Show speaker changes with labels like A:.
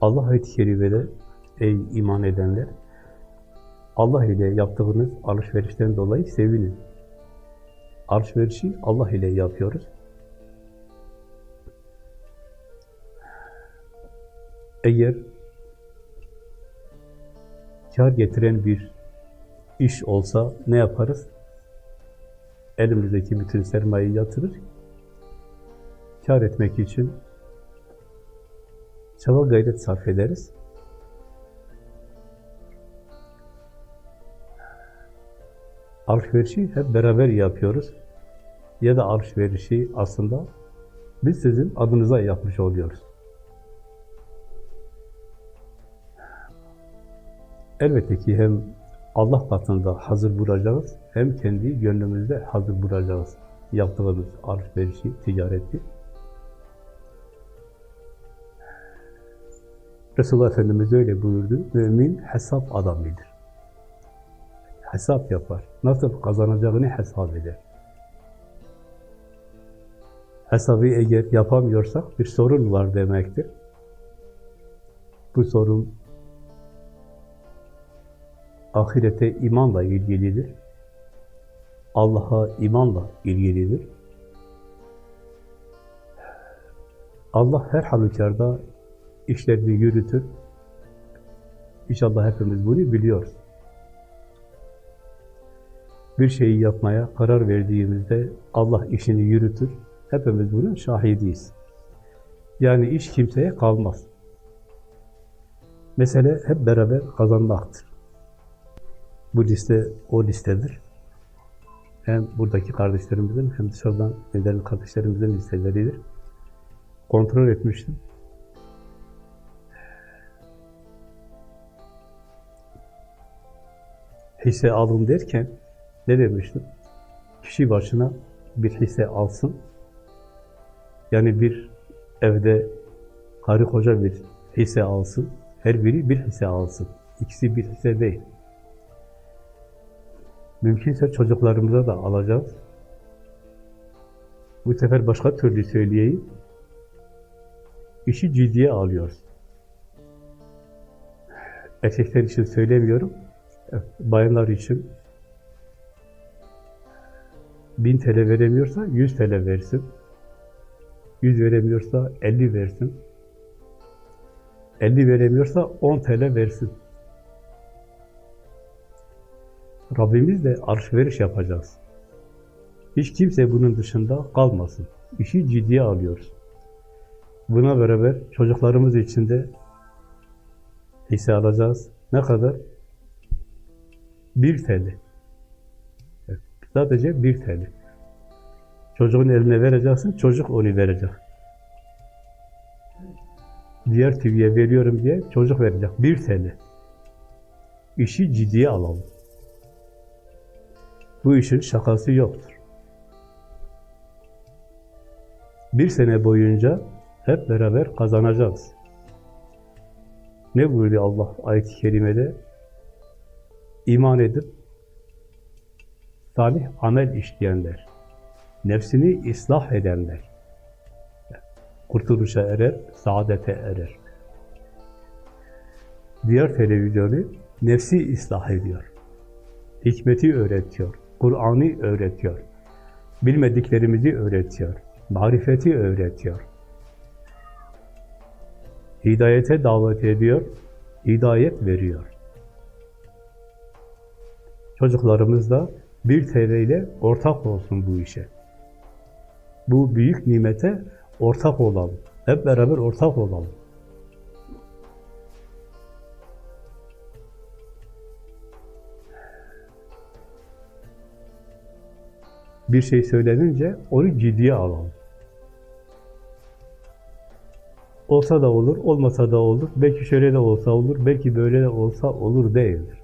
A: Allah ayet-i kerimede ey iman edenler Allah ile yaptığınız alışverişten dolayı sevinin. Alışverişi Allah ile yapıyoruz. Eğer kar getiren bir iş olsa ne yaparız? Elimizdeki bütün sermayeyi yatırır. Kar etmek için çaba gayret sarf ederiz. Alışverişi hep beraber yapıyoruz. Ya da alışverişi aslında biz sizin adınıza yapmış oluyoruz. Elbette ki hem Allah katında hazır bulacağız, hem kendi gönlümüzde hazır bulacağız yaptığımız alışverişi, ticareti. Resulullah Efendimiz öyle buyurdu, mümin hesap adamıdır. Hesap yapar. Nasıl kazanacağını hesap eder. Hesabı eğer yapamıyorsak bir sorun var demektir. Bu sorun ahirete imanla ilgilidir. Allah'a imanla ilgilidir. Allah her halükarda işlerini yürütür. İnşallah hepimiz bunu biliyoruz. Bir şeyi yapmaya karar verdiğimizde Allah işini yürütür. Hepimiz bunun şahidiyiz. Yani iş kimseye kalmaz. Mesele hep beraber kazanmaktır. Bu liste o listedir. Hem buradaki kardeşlerimizin hem dışarıdan gelen kardeşlerimizin listeleridir. Kontrol etmiştim. Hisse alın derken ne demiştim? Kişi başına bir hisse alsın. Yani bir evde karı koca bir hisse alsın. Her biri bir hisse alsın. İkisi bir hisse değil. Mümkünse çocuklarımıza da alacağız. Bu sefer başka türlü söyleyeyim. İşi ciddiye alıyoruz. Erkekler için söylemiyorum. Bayanlar için 1000 TL veremiyorsa 100 TL versin. 100 veremiyorsa 50 versin. 50 veremiyorsa 10 TL versin. Rabbimiz de alışveriş yapacağız. Hiç kimse bunun dışında kalmasın. İşi ciddiye alıyoruz. Buna beraber çocuklarımız için de hisse alacağız. Ne kadar? 1 TL. Evet, sadece 1 TL. Çocuğun eline vereceksin, çocuk onu verecek. Diğer TV'ye veriyorum diye çocuk verecek. 1 TL. İşi ciddiye alalım. Bu işin şakası yoktur. Bir sene boyunca hep beraber kazanacağız. Ne buyurdu Allah ayet-i kerimede? İman edip salih amel işleyenler, nefsini ıslah edenler, kurtuluşa erer, saadete erer. Diğer televizyonu nefsi ıslah ediyor. Hikmeti öğretiyor. Kur'an'ı öğretiyor. Bilmediklerimizi öğretiyor. Marifeti öğretiyor. Hidayete davet ediyor. Hidayet veriyor. Çocuklarımız da bir TL ile ortak olsun bu işe. Bu büyük nimete ortak olalım. Hep beraber ortak olalım. bir şey söylenince onu ciddiye alalım. Olsa da olur, olmasa da olur. Belki şöyle de olsa olur, belki böyle de olsa olur değildir.